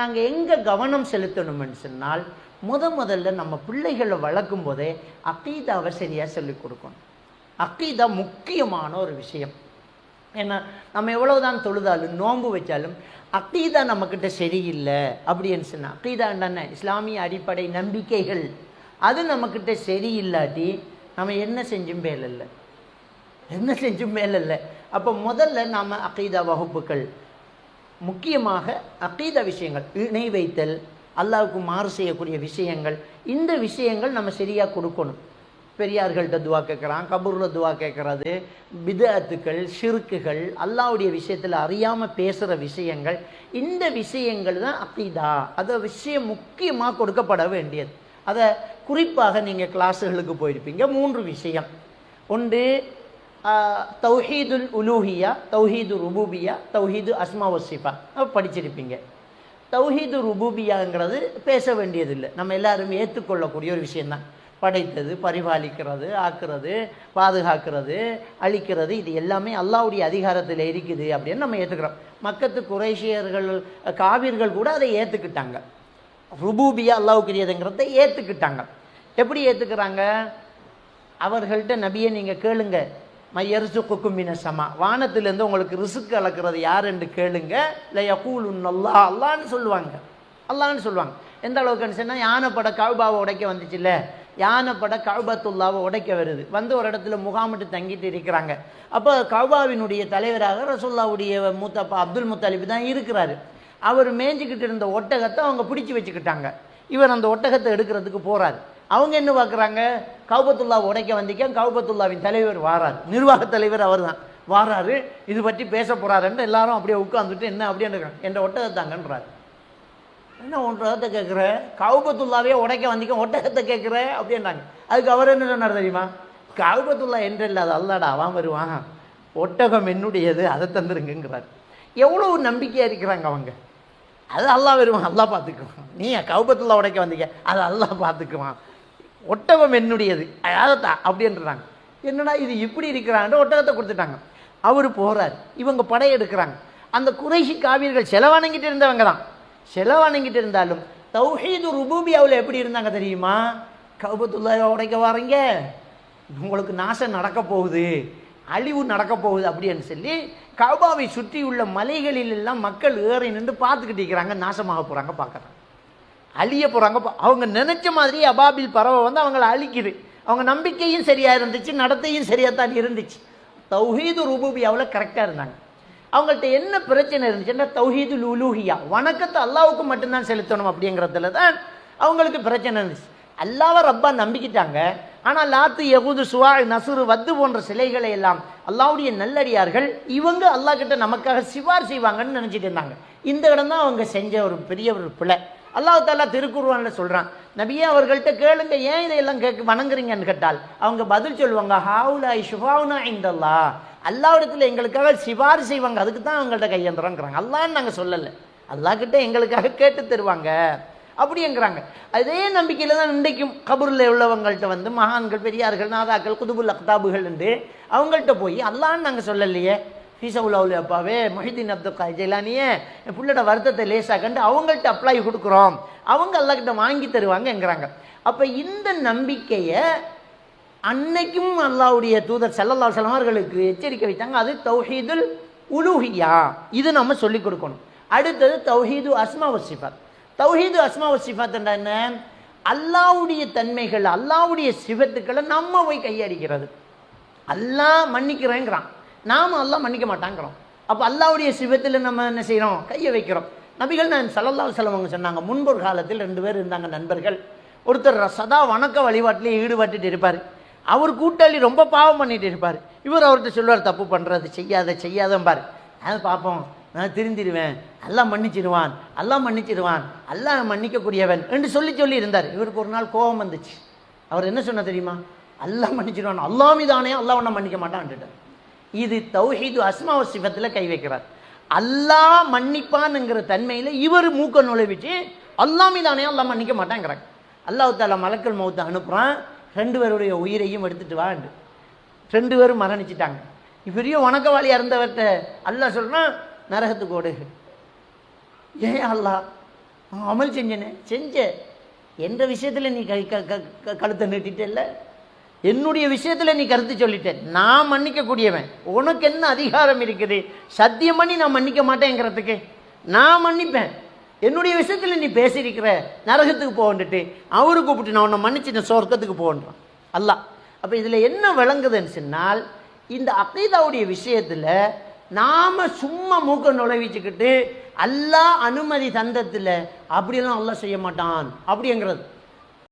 நாங்கள் எங்கே கவனம் செலுத்தணும்னு சொன்னால் முத முதல்ல நம்ம பிள்ளைகளை வளர்க்கும் போதே அக்கீதாவை சரியாக சொல்லிக் கொடுக்கணும். அக்கீதா முக்கியமான ஒரு விஷயம். ஏன்னா நம்ம எவ்வளவுதான் தொழுதாலும் நோன்பு வச்சாலும் அக்கீதா நம்மக்கிட்ட சரியில்லை அப்படின்னு சொன்னால் அக்கீதா என்னென்ன இஸ்லாமிய அடிப்படை நம்பிக்கைகள். அது நம்மக்கிட்ட சரியில்லாட்டி நம்ம என்ன செஞ்சும் மேலில்லை? என்ன செஞ்சும் மேலில்லை? அப்போ முதல்ல நாம் அக்கீதா வகுப்புகள் முக்கியமாக அகீத விஷயங்கள் இணை வைத்தல் அல்லாவுக்கு மாறு செய்யக்கூடிய விஷயங்கள் இந்த விஷயங்கள் நம்ம சரியாக கொடுக்கணும். பெரியார்கள்ட்ட துவா கேட்குறான் கபூரில் துவா கேட்குறது விதத்துக்கள் சிறுக்குகள் அல்லாவுடைய விஷயத்தில் அறியாமல் பேசுகிற விஷயங்கள் இந்த விஷயங்கள் தான் அக்கீதா அதை விஷயம் முக்கியமாக கொடுக்கப்பட வேண்டியது. அதை குறிப்பாக நீங்கள் கிளாஸுகளுக்கு போயிருப்பீங்க. மூன்று விஷயம். ஒன்று தௌஹீதுல் உலூஹியா தௌஹீது ருபூபியா தௌஹீது அஸ்மா வசிஃபா படிச்சிருப்பீங்க. தௌஹீது ருபூபியாங்கிறது பேச வேண்டியதில்லை. நம்ம எல்லாரும் ஏற்றுக்கொள்ளக்கூடிய ஒரு விஷயந்தான் படைத்தது பரிபாலிக்கிறது ஆக்குறது பாதுகாக்கிறது அழிக்கிறது இது எல்லாமே அல்லாவுடைய அதிகாரத்தில் இருக்குது அப்படின்னு நம்ம ஏற்றுக்கிறோம் மக்கத்து குறைஷியர்கள் காவிர்கள் கூட அதை ஏற்றுக்கிட்டாங்க ருபூபியா அல்லாவுக்குரியதுங்கிறத ஏற்றுக்கிட்டாங்க எப்படி ஏற்றுக்கிறாங்க அவர்கள்ட்ட நபியை நீங்கள் கேளுங்க. மையரிசு குக்குமின சமா. வானத்திலேருந்து உங்களுக்கு ரிசுக்கு அளக்கிறது யாருன்னு கேளுங்க. இல்லை யகூல் அல்லா. அல்லான்னு சொல்லுவாங்க. அல்லான்னு சொல்லுவாங்க. எந்த அளவுக்குன்னு சொன்னால் யானைப்பட கழுபாவை உடைக்க வந்துச்சுல்ல? யானைப்பட கழுபத்துல்லாவை உடைக்க வருது. வந்து ஒரு இடத்துல முகாமிட்டு தங்கிட்டு இருக்கிறாங்க. அப்போ கழுபாவினுடைய தலைவராக ரசுல்லாவுடைய மூத்தப்பா அப்துல் முத்தாலிப் தான் இருக்கிறாரு. அவர் மேய்ஞ்சிக்கிட்டு இருந்த ஒட்டகத்தை அவங்க பிடிச்சி வச்சுக்கிட்டாங்க. இவர் அந்த ஒட்டகத்தை எடுக்கிறதுக்கு போகிறாரு அவங்க என்ன பார்க்குறாங்க? கௌபத்துல்லா உடைக்க வந்திக்க கௌபத்துல்லாவின் தலைவர் வாரார். நிர்வாக தலைவர் அவர் தான் வாராரு. இது பற்றி பேச போகிறாருன்னு எல்லாரும் அப்படியே உட்காந்துட்டு என்ன அப்படியே என்ற ஒட்டகத்தாங்கன்றாரு. என்ன ஒட்டகத்தை கேட்குற கௌபத்துல்லாவே உடைக்க வந்திக்க ஒட்டகத்தை கேட்குற அப்படின்றாங்க. அதுக்கு அவர் என்ன சொன்னார் தெரியுமா? கௌபத்துல்லா என்று இல்லாத அல்லாடா அவன் வருவான். ஒட்டகம் என்னுடையது அதை தந்துருங்கிறார் எவ்வளோ நம்பிக்கையாக இருக்கிறாங்க அவங்க. அது அல்லா வருவான். அல்லா பார்த்துக்குவான். நீ கௌபத்துல்லா உடைக்க வந்தீங்க அது அல்லா பார்த்துக்குவான். ஒட்டகம் என்னுடையது. அதாத்தா அப்படின்றாங்க. என்னடா இது இப்படி இருக்கிறாங்க ஒட்டகத்தை கொடுத்துட்டாங்க. அவர் போகிறார் இவங்க படையெடுக்கிறாங்க அந்த குறைஷி காவியர்கள் செலவானங்கிட்டு இருந்தவங்க தான் செலவானங்கிட்டு இருந்தாலும் தௌஹீது ருபூபியாவில் எப்படி இருந்தாங்க தெரியுமா? கௌபத்துல்லா உடைக்க வரீங்க. உங்களுக்கு நாசம் நடக்க போகுது. அழிவு நடக்க போகுது அப்படின்னு சொல்லி கபாவை சுற்றி உள்ள மலைகளில் எல்லாம் மக்கள் ஏறி நின்று பார்த்துக்கிட்டு இருக்கிறாங்க. நாசமாக போகிறாங்க பார்க்குறாங்க. அழிய போகிறாங்க அவங்க நினைச்ச மாதிரி அபாபில் பறவை வந்து அவங்கள அழிக்குது. அவங்க நம்பிக்கையும் சரியாக இருந்துச்சு நடத்தையும் சரியாக தான் இருந்துச்சு. தௌஹீது ரூபூபியாவில் கரெக்டாக இருந்தாங்க. அவங்கள்ட்ட என்ன பிரச்சனை இருந்துச்சுன்னா தௌஹீது லுலூஹியா வணக்கத்தை அல்லாவுக்கு மட்டும்தான் செலுத்தணும் அப்படிங்கிறதுல தான் அவங்களுக்கு பிரச்சனை இருந்துச்சு. அல்லாவை ரப்பா நம்பிக்கிட்டாங்க. ஆனால் லாத்து யகுது சுவா நசுரு வத்து போன்ற சிலைகளை எல்லாம் அல்லாவுடைய நல்லடியார்கள் இவங்க அல்லா கிட்ட நமக்காக சிவார் செய்வாங்கன்னு நினச்சிட்டு இருந்தாங்க. இந்த இடம் தான் அவங்க செஞ்ச ஒரு பெரிய ஒரு பிழை. அல்லாஹ் தாலா திருக்குருவான்ல சொல்கிறான் நபியே அவர்கள்ட்ட கேளுங்க ஏன் இதையெல்லாம் கேட்க வணங்குறீங்கன்னு கேட்டால் அவங்க பதில் சொல்லுவாங்க ஹாவுலாய் ஷுஹாவுனா இந்தல்லா அல்லாவிடத்தில் எங்களுக்காக சிபாரி செய்வாங்க அதுக்கு தான் அவங்கள்ட்ட கையேந்துறோங்கிறாங்க அல்லான்னு நாங்கள் சொல்லலை. அல்லாக்கிட்ட எங்களுக்காக கேட்டு தருவாங்க. அப்படிங்கிறாங்க. அதே நம்பிக்கையில் தான் இன்றைக்கும் கபூரில் உள்ளவங்கள்ட்ட வந்து மகான்கள் பெரியார்கள் நாதாக்கள் குதுபுல் அக்தாபுகள் என்று அவங்கள்ட்ட போய் அல்லான்னு நாங்கள் சொல்லலையே. ஃபீசவுல்லாவுல அப்பாவே மொஹிதீன் அப்துல் கா ஜெயிலானியே என் பிள்ளோட வருத்தத்தை லேசாக கண்டு அவங்கள்ட்ட அப்ளை கொடுக்குறோம். அவங்க அல்லாக்கிட்ட வாங்கி தருவாங்கங்கிறாங்க. அப்போ இந்த நம்பிக்கையை அன்னைக்கும் அல்லாவுடைய தூதர் செல்லல்லா அவர்களுக்கு எச்சரிக்கை வைத்தாங்க. அது தௌஹீதுல் உலுஹியா. இது நம்ம சொல்லிக் கொடுக்கணும். அடுத்தது தௌஹீது அஸ்மா வசிஃபாத் தௌஹீது அஸ்மா வசிஃபாத் என்ன? அல்லாவுடைய தன்மைகள் அல்லாவுடைய சிவத்துக்களை நம்ம போய் கையடிக்கிறது. அல்லாஹ் மன்னிக்கிறேங்கிறான். நாம் அல்லாஹ் மன்னிக்க மாட்டாங்கிறோம். அப்போ அல்லாவுடைய சிவத்தில் நம்ம என்ன செய்கிறோம் கையை வைக்கிறோம். நபிகள் நான் சல்லல்லா செலவங்க சொன்னாங்க முன்பொரு காலத்தில் ரெண்டு பேர் இருந்தாங்க நண்பர்கள். ஒருத்தர் சதா வணக்க வழிபாட்டிலே ஈடுபட்டுட்டு இருப்பார். அவர் கூட்டாளி ரொம்ப பாவம் பண்ணிட்டு இருப்பார். இவர் அவர்கிட்ட சொல்லுவார் தப்பு பண்ணுறது செய்யாத செய்யாதம்பார். அதை பார்ப்போம் நான் திருந்திடுவேன் எல்லாம் மன்னிச்சிடுவான் எல்லாம் மன்னிச்சிடுவான் எல்லாம் மன்னிக்கக்கூடியவன் என்று சொல்லி சொல்லி இருந்தார். இவருக்கு ஒரு நாள் கோபம் வந்துச்சு. அவர் என்ன சொன்ன தெரியுமா? எல்லாம் மன்னிச்சிடுவான் அல்லாமிதானே அல்லா ஒன்றை மன்னிக்க மாட்டான்ட்டு இது தௌஹீது அஸ்மாவ சிவத்தில் கை வைக்கிறார். அல்லாஹ் மன்னிப்பான்ங்கிற தன்மையில் இவர் மூக்க நுழைவிச்சு அல்லாமிதானே அல்லாஹ் மன்னிக்க மாட்டாங்கிறாங்க? அல்லாஹ் தாலா மலக்கல் மௌத்தை அனுப்புகிறான் ரெண்டு பேருடைய உயிரையும் எடுத்துட்டு வாண்டு ரெண்டு பேரும் மரணிச்சிட்டாங்க. பெரிய வணக்கவாளியாக இருந்தவர்கிட்ட அல்லாஹ் சொல்கிறான் நரகத்துக்கு ஓடு. ஏன் அல்லாஹ்? அமல் செஞ்சனே. செஞ்ச. எந்த விஷயத்தில் நீ கை க க- க- கழுத்தை என்னுடைய விஷயத்தில் நீ கருத்து சொல்லிட்ட. நான் மன்னிக்கக்கூடியவன். உனக்கு என்ன அதிகாரம் இருக்குது? சத்தியம் பண்ணி நான் மன்னிக்க மாட்டேங்கிறதுக்கு. நான் மன்னிப்பேன். என்னுடைய விஷயத்தில் நீ பேசியிருக்கிற நரகத்துக்கு போகண்டுட்டு அவரு கூப்பிட்டு நான் உன்னை மன்னிச்சிட்டேன் சொர்க்கத்துக்கு போகன்றான் அல்லாஹ். அப்போ இதில் என்ன விளங்குதுன்னு சொன்னால் இந்த அக்கீதாவுடைய விஷயத்தில் நாம் சும்மா மூக்க நுழைவிச்சுக்கிட்டு அல்லா அனுமதி தந்தத்தில் அப்படியெல்லாம் அல்லாஹ் செய்ய மாட்டான். அப்படிங்கிறது